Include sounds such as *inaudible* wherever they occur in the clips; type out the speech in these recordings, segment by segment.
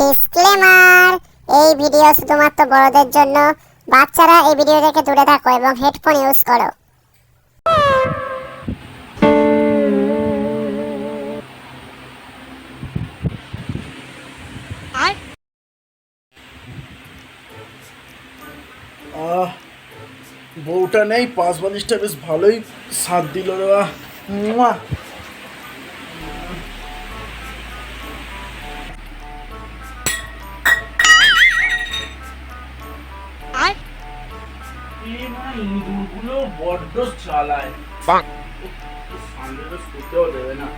Disclaimer এই video শুধুমাত্র বড়দের জন্য। বাচ্চারা এই ভিডিও থেকে দূরে থাকো এবং হেডফোন ইউজ করো। আহ বউটা নেই পাঁচ বালিশটা বেশ ভালোই সাথ দিল রে ইঁদুরগুলো বড্ড চালায় সামনে শুতেও দেবে না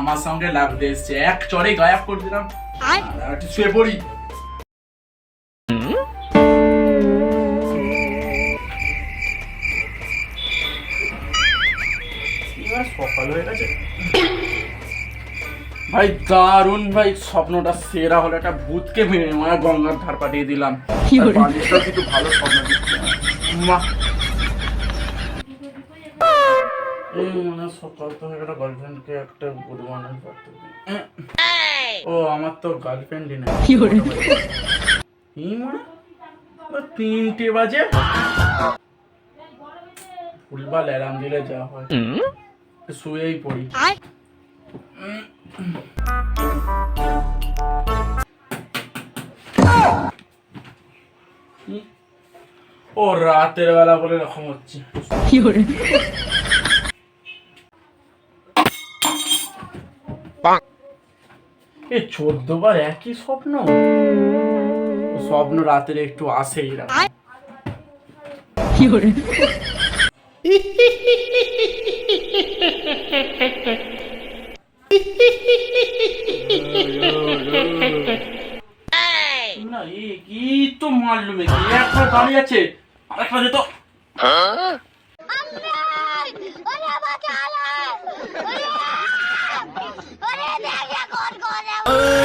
আমার সঙ্গে লাগতে এসছে এক চরে গায়েব করে দিলাম। একটু শুয়ে পড়ি। এবার সকাল হয়ে গেছে। ভাই দারুণ ভাই স্বপ্নটা সেরা হলো একটা ভূতকে মেরে মানে গঙ্গার ধার পাঠিয়ে দিলাম। কিন্তু ভালো স্বপ্ন দিচ্ছে মা এই মানে সকাল তো গেল গার্লফ্রেন্ডকে একটা গুড মর্নিং করতে ও আমার তো গার্লফ্রেন্ডই নেই। এই মানে ও তিনটে বাজে। ফুলবাল অ্যালার্ম দিলে যা হয়। শুয়েই পড়ি। ও রাতের বেলা বলে এরকম হচ্ছে। এ চোদ্দ বার একই স্বপ্ন? স্বপ্ন রাতের একটু আসেই রাত না এ *laughs* কি তো মারলো মেকি একটা দাঁড়িয়ে আছে আর একটা যেত আমাকে